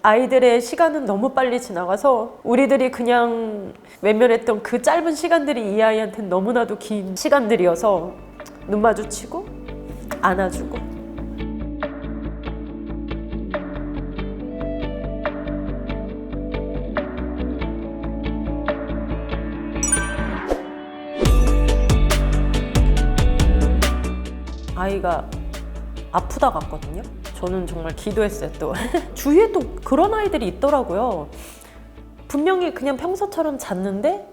아이들의 시간은 너무 빨리 지나가서 우리들이 그냥 외면했던 그 짧은 시간들이 이 아이한테는 너무나도 긴 시간들이어서 눈 마주치고 안아주고 아이가 아프다 갔거든요. 저는 정말 기도했어요 또. 주위에 또 그런 아이들이 있더라고요. 분명히 그냥 평소처럼 잤는데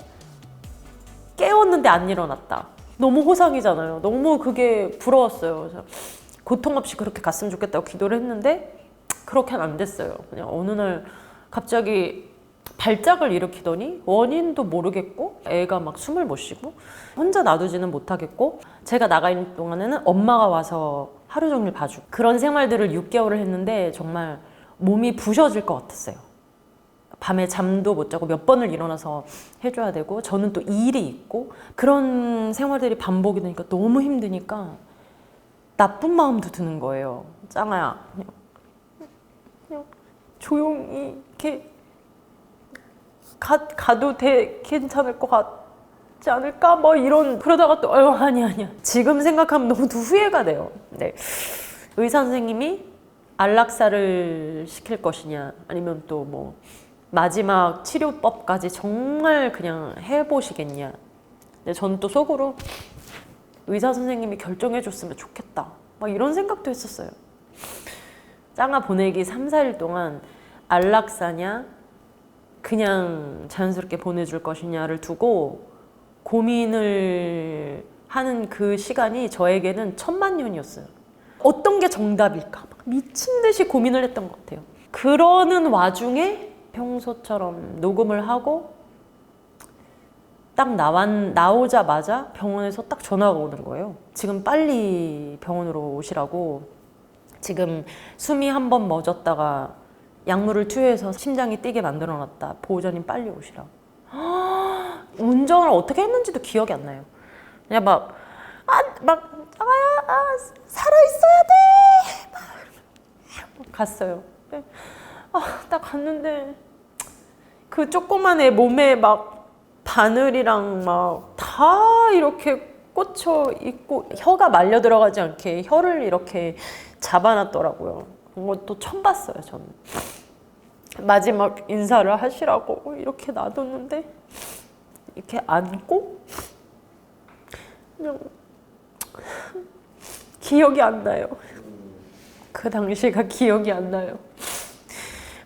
깨웠는데 안 일어났다. 너무 호상이잖아요. 너무 그게 부러웠어요. 그래서 고통 없이 그렇게 갔으면 좋겠다고 기도를 했는데 그렇게는 안 됐어요. 그냥 어느 날 갑자기 발작을 일으키더니 원인도 모르겠고 애가 막 숨을 못 쉬고 혼자 놔두지는 못하겠고 제가 나가 있는 동안에는 엄마가 와서 하루 종일 봐주고 그런 생활들을 6개월을 했는데 정말 몸이 부셔질 것 같았어요. 밤에 잠도 못 자고 몇 번을 일어나서 해줘야 되고 저는 또 일이 있고 그런 생활들이 반복이 되니까 너무 힘드니까 나쁜 마음도 드는 거예요. 짱아야 그냥, 그냥 조용히 이렇게 가, 가도 돼 괜찮을 것 같 지 않을까 뭐 이런 그러다가 또 아유 아니 아니야 지금 생각하면 너무 후회가 돼요. 네 의사 선생님이 안락사를 시킬 것이냐 아니면 또 뭐 마지막 치료법까지 정말 그냥 해보시겠냐. 근데 저는 또 속으로 의사 선생님이 결정해 줬으면 좋겠다. 막 이런 생각도 했었어요. 짱아 보내기 3, 4일 동안 안락사냐 그냥 자연스럽게 보내줄 것이냐를 두고 고민을 하는 그 시간이 저에게는 천만 년이었어요. 어떤 게 정답일까? 막 미친 듯이 고민을 했던 것 같아요. 그러는 와중에 평소처럼 녹음을 하고 딱 나왔, 나오자마자 병원에서 딱 전화가 오는 거예요. 지금 빨리 병원으로 오시라고 지금 숨이 한 번 멎었다가 약물을 투여해서 심장이 뛰게 만들어 놨다. 보호자님 빨리 오시라고. 운전을 어떻게 했는지도 기억이 안 나요. 그냥 막, 아, 막, 아, 아 살아있어야 돼! 막 갔어요. 네. 아, 딱 갔는데, 그 조그만 애 몸에 막 바늘이랑 막 다 이렇게 꽂혀 있고, 혀가 말려 들어가지 않게 혀를 이렇게 잡아놨더라고요. 그것도 처음 봤어요, 저는. 마지막 인사를 하시라고 이렇게 놔뒀는데 이렇게 안고 그냥 기억이 안 나요. 그 당시가 기억이 안 나요.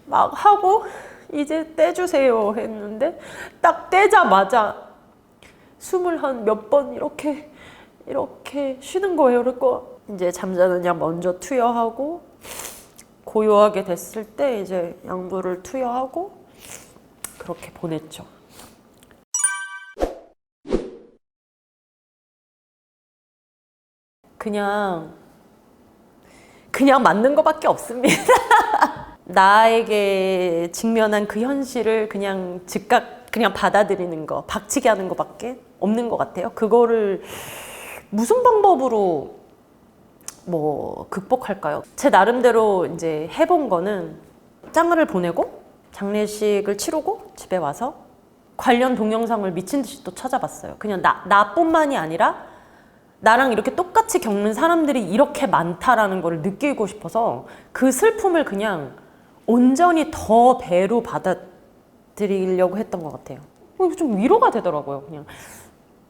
막 하고 이제 떼주세요 했는데 딱 떼자마자 숨을 한 몇 번 이렇게 이렇게 쉬는 거예요. 그리고 이제 잠자는 약 먼저 투여하고 고요하게 됐을 때 이제 양부를 투여하고 그렇게 보냈죠. 그냥 그냥 맞는 것밖에 없습니다. 나에게 직면한 그 현실을 그냥 즉각 그냥 받아들이는 거, 박치기 하는 것밖에 없는 것 같아요. 그거를 무슨 방법으로 뭐 극복할까요? 제 나름대로 이제 해본 거는 짱을 보내고 장례식을 치르고 집에 와서 관련 동영상을 미친 듯이 또 찾아봤어요. 그냥 나, 나뿐만이 아니라 나랑 이렇게 똑같이 겪는 사람들이 이렇게 많다라는 걸 느끼고 싶어서 그 슬픔을 그냥 온전히 더 배로 받아들이려고 했던 것 같아요. 어, 좀 위로가 되더라고요. 그냥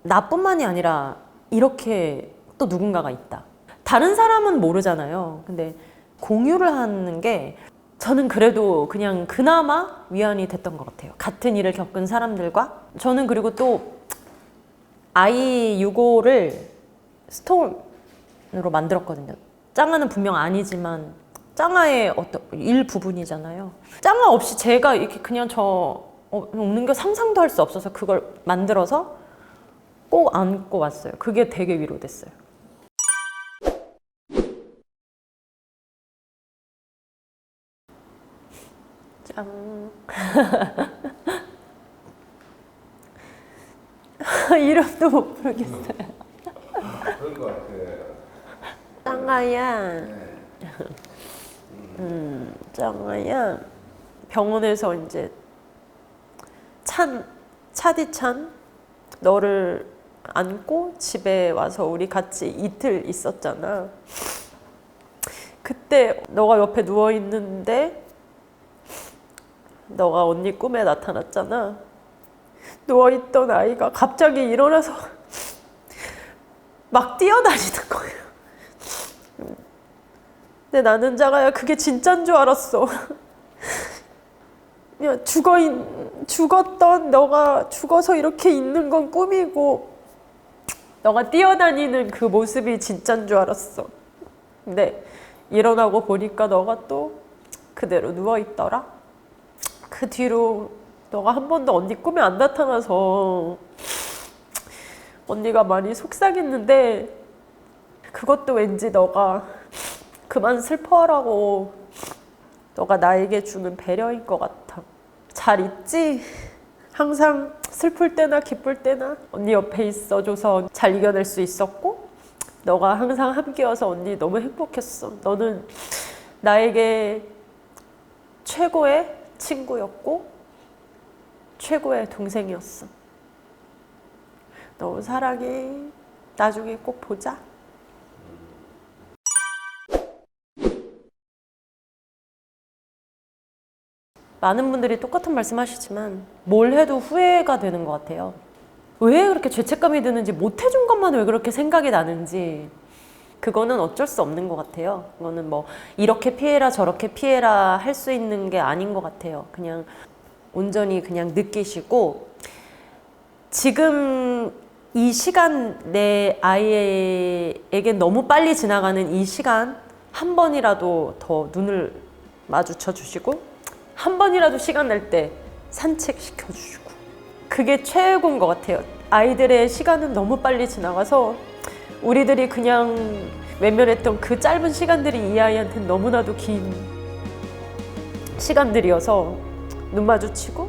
나뿐만이 아니라 이렇게 또 누군가가 있다. 다른 사람은 모르잖아요. 근데 공유를 하는 게 저는 그래도 그냥 그나마 위안이 됐던 것 같아요. 같은 일을 겪은 사람들과 저는 그리고 또 아이 유고를 스톤으로 만들었거든요. 짱아는 분명 아니지만 짱아의 어떤 일부분이잖아요. 짱아 없이 제가 이렇게 그냥 저 어, 없는 게 상상도 할 수 없어서 그걸 만들어서 꼭 안고 왔어요. 그게 되게 위로됐어요. 짱. 이름도 못 부르겠어요. 것 같아요. 짱아야. 네. 음, 짱아야. 병원에서 이제 찬 차디찬 너를 안고 집에 와서 우리 같이 이틀 있었잖아. 그때 너가 옆에 누워 있는데 너가 언니 꿈에 나타났잖아. 누워 있던 아이가 갑자기 일어나서 막 뛰어다니는 거예요. 근데 나는 자가야 그게 진짠 줄 알았어. 그냥 죽어 있, 죽었던 너가 죽어서 이렇게 있는 건 꿈이고 너가 뛰어다니는 그 모습이 진짠 줄 알았어. 근데 일어나고 보니까 너가 또 그대로 누워 있더라. 그 뒤로 너가 한 번도 언니 꿈에 안 나타나서 언니가 많이 속상했는데 그것도 왠지 너가 그만 슬퍼하라고 너가 나에게 주는 배려인 것 같아. 잘 있지? 항상 슬플 때나 기쁠 때나 언니 옆에 있어줘서 잘 이겨낼 수 있었고 너가 항상 함께여서 언니 너무 행복했어. 너는 나에게 최고의 친구였고 최고의 동생이었어. 너무 사랑해. 나중에 꼭 보자. 많은 분들이 똑같은 말씀 하시지만 뭘 해도 후회가 되는 것 같아요. 왜 그렇게 죄책감이 드는지 못 해준 것만 왜 그렇게 생각이 나는지 그거는 어쩔 수 없는 것 같아요. 그거는 뭐 이렇게 피해라 저렇게 피해라 할 수 있는 게 아닌 것 같아요. 그냥 온전히 그냥 느끼시고 지금 이 시간 내 아이에게 너무 빨리 지나가는 이 시간 한 번이라도 더 눈을 마주쳐 주시고 한 번이라도 시간 낼때 산책시켜 주시고 그게 최고인 것 같아요. 아이들의 시간은 너무 빨리 지나가서 우리들이 그냥 외면했던 그 짧은 시간들이 이 아이한테는 너무나도 긴 시간들이어서 눈 마주치고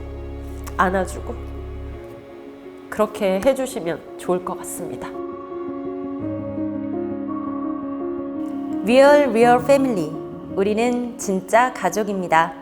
안아주고 그렇게 해주시면 좋을 것 같습니다. Real Real Family. 우리는 진짜 가족입니다.